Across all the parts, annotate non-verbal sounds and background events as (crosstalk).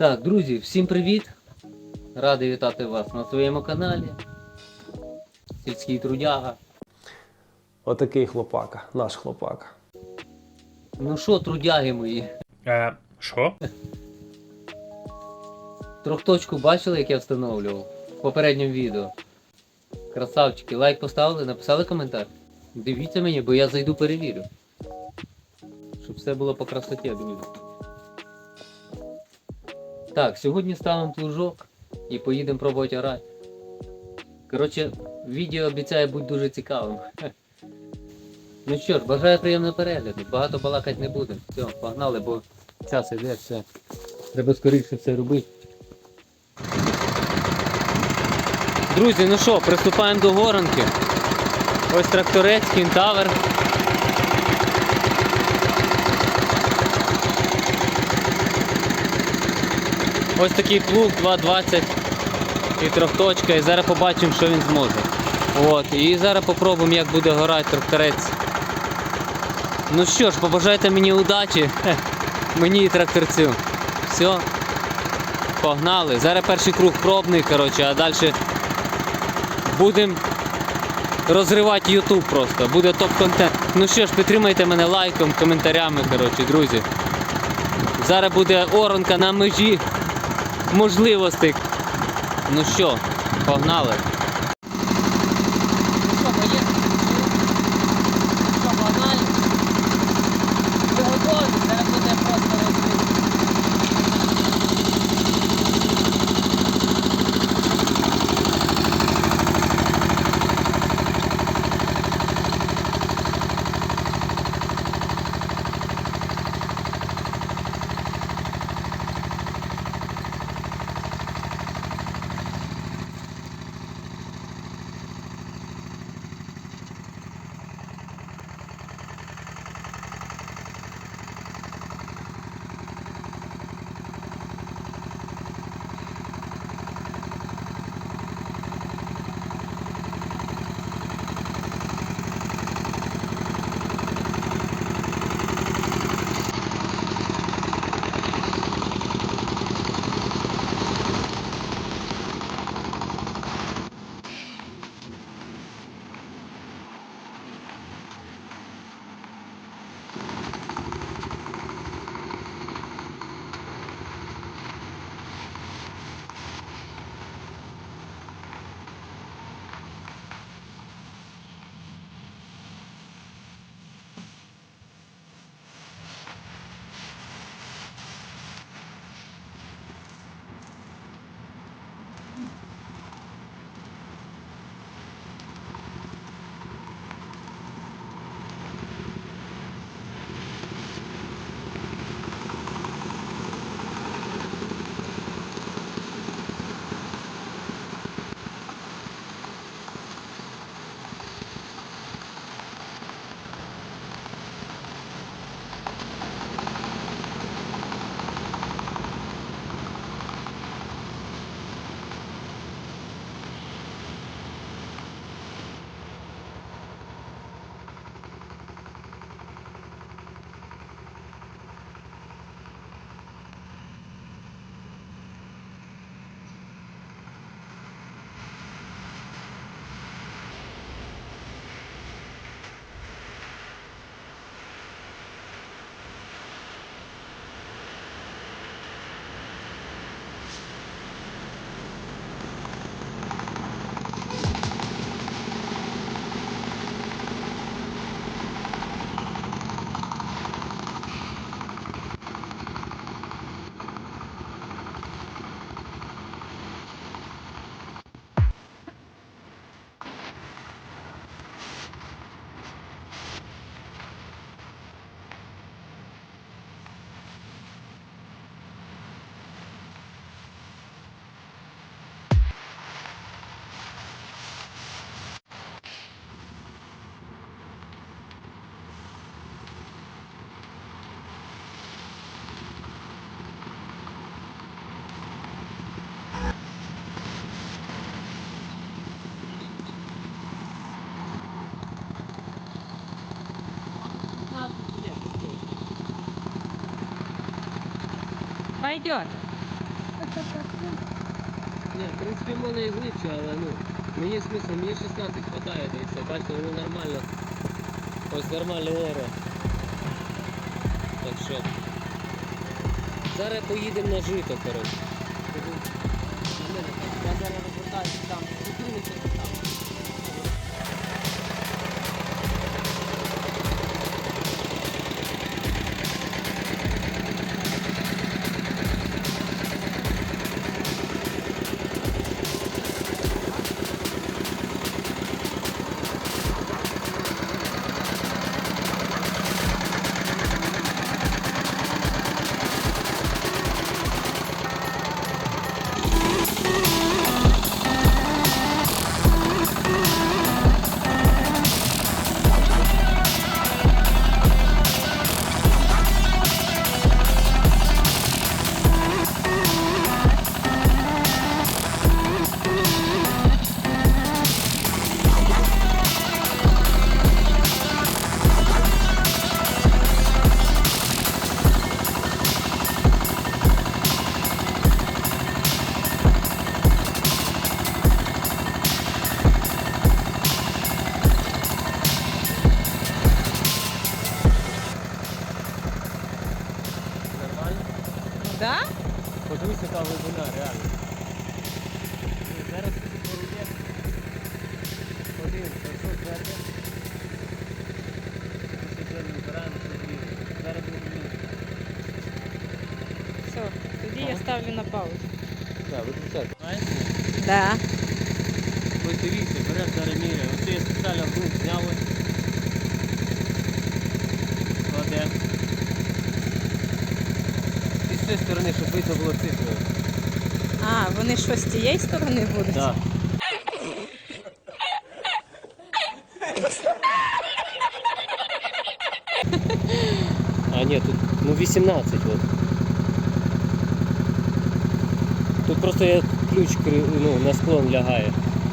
Так, друзі, всім привіт! Радий вітати вас на своєму каналі. Сільський трудяга. Отакий хлопака, наш хлопака. Ну що, трудяги мої? Е, що? Трьохточку бачили, як я встановлював в попередньому відео. Красавчики, лайк поставили, написали коментар. Дивіться мені, бо я зайду перевірю. Щоб все було по красоті, друзі. Так, сьогодні ставимо плужок і поїдемо пробувати орати. Коротше, відео обіцяє бути дуже цікавим. (laughs) Ну що ж, бажаю приємного перегляду. Багато балакати не будемо. Все, погнали, бо час іде, все. Треба скоріше все робити. Друзі, ну що, приступаємо до горанки. Ось тракторець, кінтавер. Ось такий плуг 2.20 і трьохточка. І зараз побачимо, що він зможе. От, і зараз попробуємо, як буде горати тракторець. Ну що ж, побажайте мені удачі. Мені і тракторцю. Все. Погнали. Зараз перший круг пробний, коротше, а далі будемо розривати YouTube просто. Буде топ-контент. Ну що ж, підтримайте мене лайком, коментарями, коротше, друзі. Зараз буде оронка на межі можливостей. Ну що, погнали. Пойдет. Ні, в принципі, в мене і глибше, але ну, мені смисл, мені 16 хватає, і все. Бачите, воно нормально. Ось нормальный оре. Так що. Зараз поїдемо на жито, коротше. Ставлю на паузу. Так. Знаєш? Да. Ось дивіться, беремо зараз. Оце я спеціально грунт зняли. Кладемо. І з цієї сторони, щоб видно було цифрою. А, вони що з цієї сторони будуть? Так. А, ні, тут ну 18 от. Тут просто як ключ ну, на склон лягає.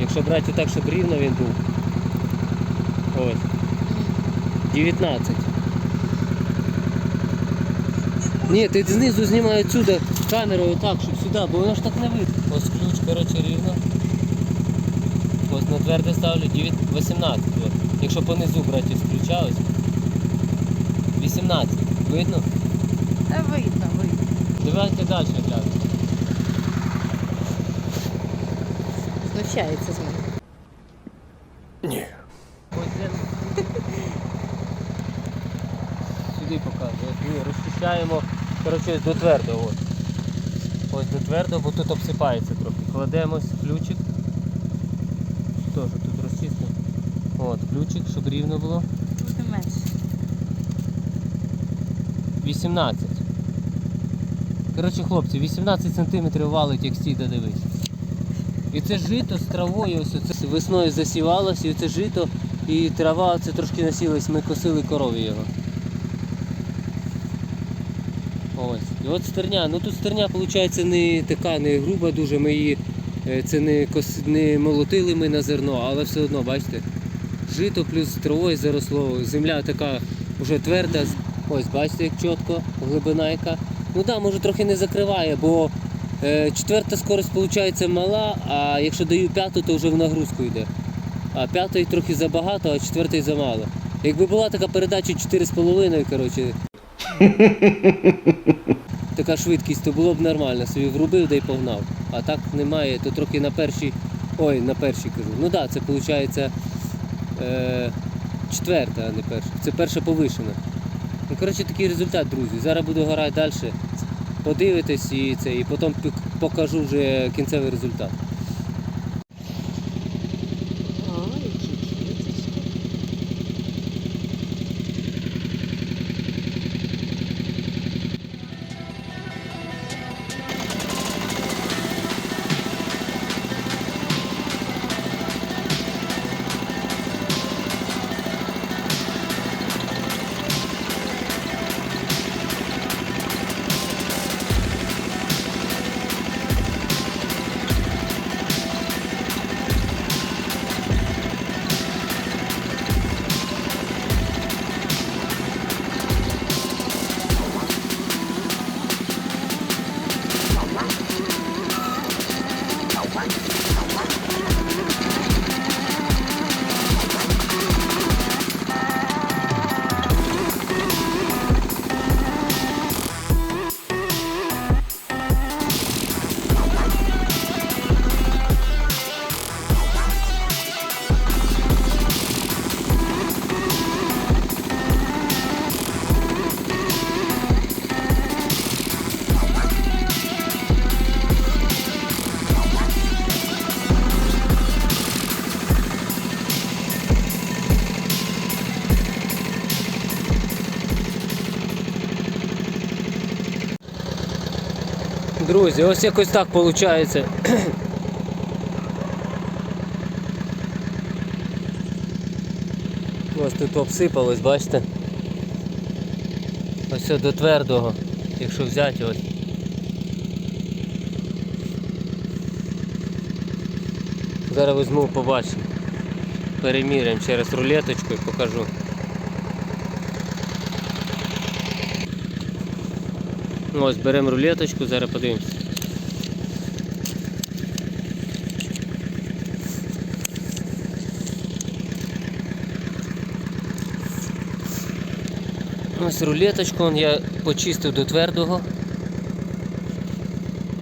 Якщо брати так, щоб рівно він був. Ось. 19. Ні, ти знизу знімай отсюда камерою так, щоб сюди, бо воно ж так не видно. Ось ключ, коротше, рівно. Ось на тверде ставлю 9, 18. От. Якщо понизу брати з ключа ось. 18. Видно? Та видно, видно. Давайте далі глянемо. Знущається з мене. Ні. Сюди ми розчищаємо. Коротше, ось до твердого. Ось до твердого, бо тут обсипається трохи. Кладемо ось ключик. Теж тут розчистимо. От, ключик, щоб рівно було. Буде менше. 18. Коротше, хлопці, 18 см валить, як стій дивись. І це жито з травою, ось оце весною засівалося, і це жито, і трава це трошки насілась, ми косили корові його. Ось. І от стерня. Ну тут стерня, виходить, не така, не груба дуже. Ми її е, це не, кос, не молотили ми на зерно, але все одно, бачите, жито плюс травою заросло. Земля така вже тверда. Ось, бачите, як чітко, глибина яка. Ну так, да, може трохи не закриває, бо четверта скорость виходить мала, а якщо даю п'яту, то вже в нагрузку йде. А п'ятої трохи забагато, а четвертої замало. Якби була така передача 4,5, коротше. (laughs) така швидкість, то було б нормально. Собі врубив да й погнав. А так немає, то трохи на першій. Ой, на першій кажу. Ну так, да, це виходить е, четверта, а не перша. Це перша повишена. Ну, коротше, такий результат, друзі. Зараз буду грати далі. Подивитесь і це, і потім покажу вже кінцевий результат. Друзі, ось якось так виходить. Ось тут обсипалось, бачите? Ось до твердого, якщо взяти ось. Зараз візьму, побачимо. Переміряємо через рулеточку і покажу. Ось беремо рулеточку, зараз подивимося. Ось рулеточку я почистив до твердого.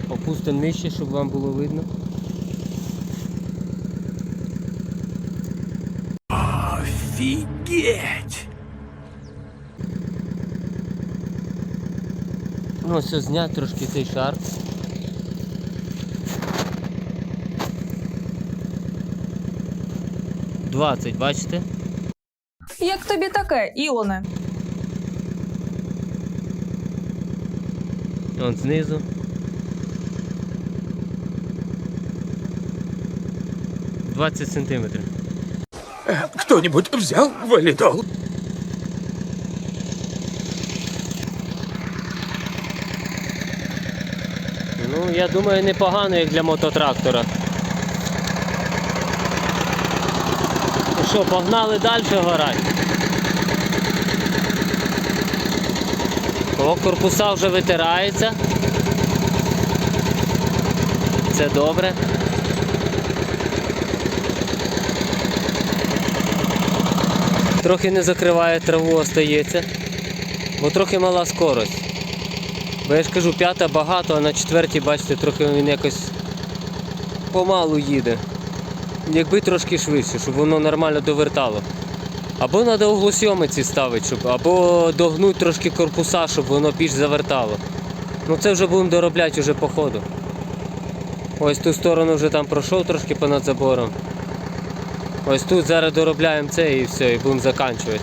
Опустимо нижче, щоб вам було видно. Офигеть! Ну, ось зняти трошки цей шар. Двадцять, бачите? Як тобі таке, Ілоне? Вон знизу. Двадцять сантиметрів. Кто-нибудь взял валидол? Я думаю, непогано, як для мототрактора. Ну що, погнали далі горати? О, корпуса вже витираються. Це добре. Трохи не закриває траву, остається, бо трохи мала скорость. Бо я ж кажу, п'ята багато, а на четвертій, бачите, трохи він якось помалу їде. Якби трошки швидше, щоб воно нормально довертало. Або треба углосйомиці ставити, щоб, або догнуть трошки корпуса, щоб воно більш завертало. Ну це вже будемо доробляти вже по ходу. Ось ту сторону вже там пройшов трошки понад забором. Ось тут зараз доробляємо це і все, і будемо закінчувати.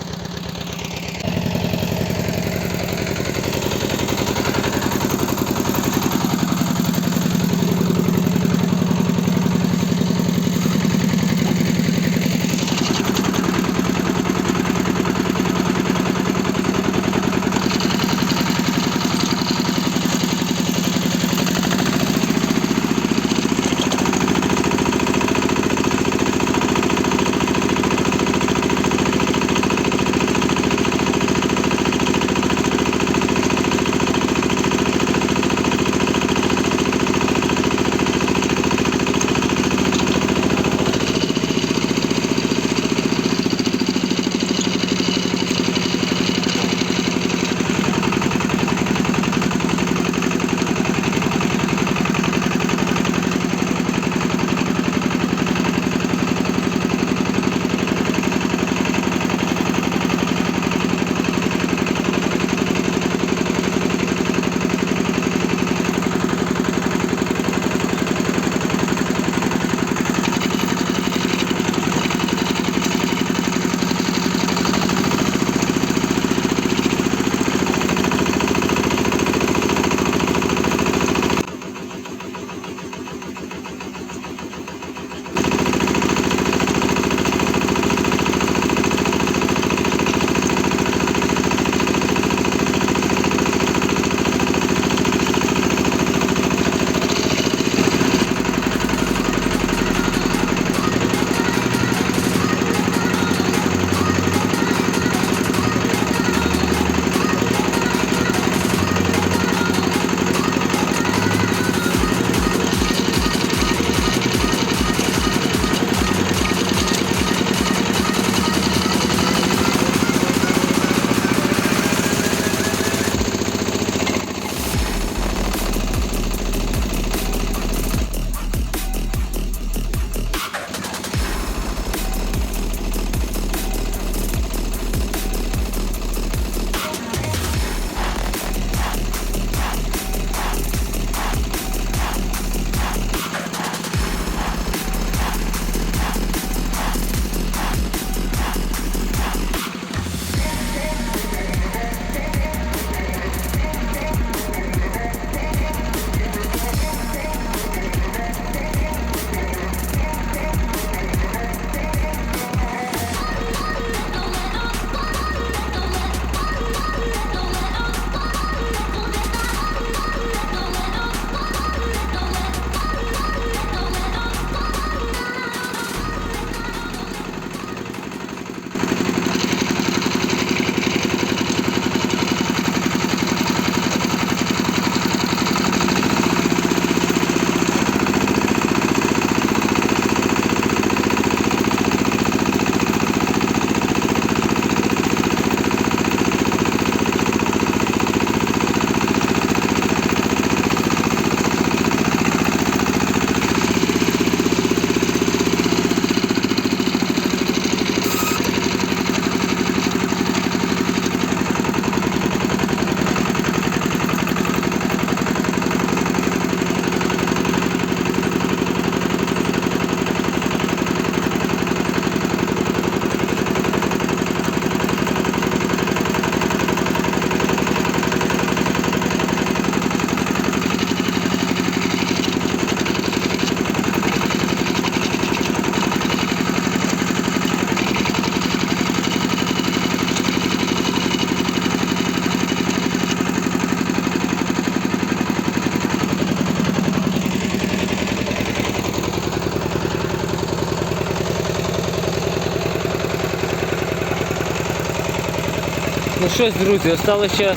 Ну щось, друзі, осталося ще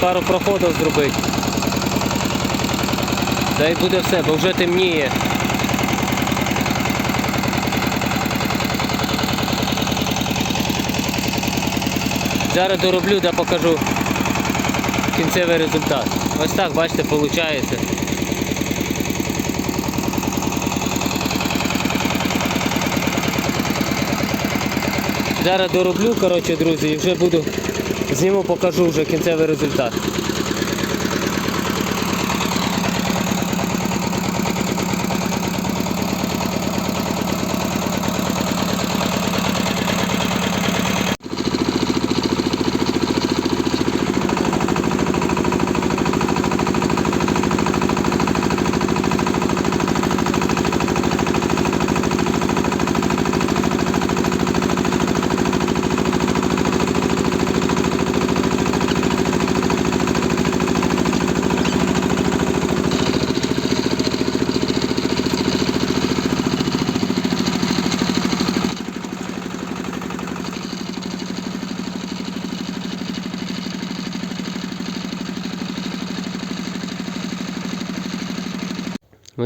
пару проходів зробити. Та й буде все, бо вже темніє. Зараз дороблю да покажу кінцевий результат. Ось так, бачите, виходить. Зараз дороблю, коротше, друзі, і вже буду зніму, покажу вже кінцевий результат.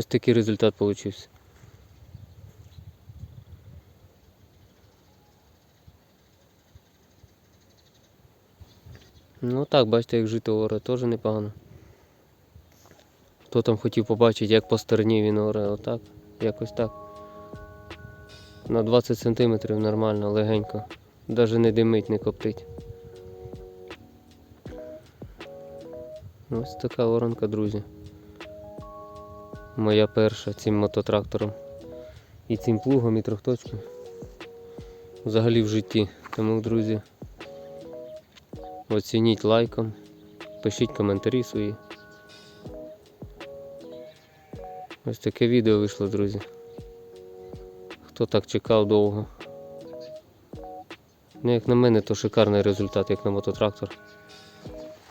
Ось такий результат вийшов. Ну так, бачите, як жито оре, теж непогано. Хто там хотів побачити, як по стороні він оре, отак, якось так. На 20 см нормально, легенько. Навіть не димить, не коптить. Ось така воронка, друзі. Моя перша цим мототрактором. І цим плугом, і трьохточком. Взагалі в житті. Тому, друзі, оцініть лайком, пишіть коментарі свої. Ось таке відео вийшло, друзі. Хто так чекав довго. Ну, як на мене, то шикарний результат, як на мототрактор.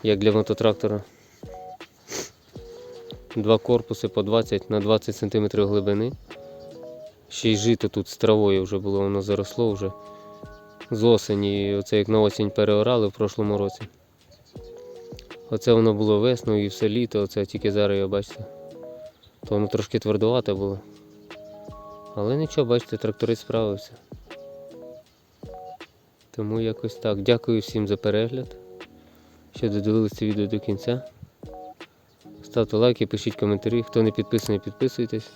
Як для мототрактора. Два корпуси по 20 на 20 см глибини. Ще й жито тут з травою вже було, воно заросло вже з осені. Оце як на осінь переорали в прошлому році. Оце воно було весною і все літо, оце тільки зараз його бачите. То воно трошки твердувате було. Але нічого, бачите, тракторист справився. Тому якось так. Дякую всім за перегляд. Що додивилися відео до кінця. Ставте лайки, пишіть коментарі. Хто не підписаний, підписуйтесь.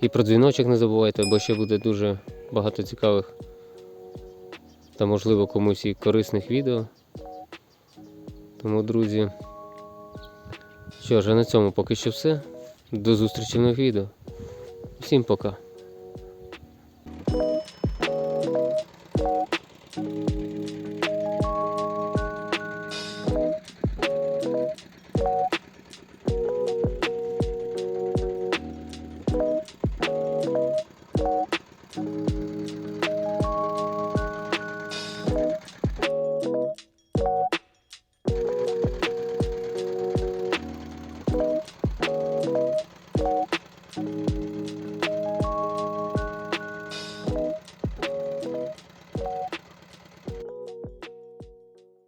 І про дзвіночок не забувайте, бо ще буде дуже багато цікавих та можливо комусь і корисних відео. Тому, друзі, що ж, на цьому поки що все. До зустрічі в нових відео. Всім пока.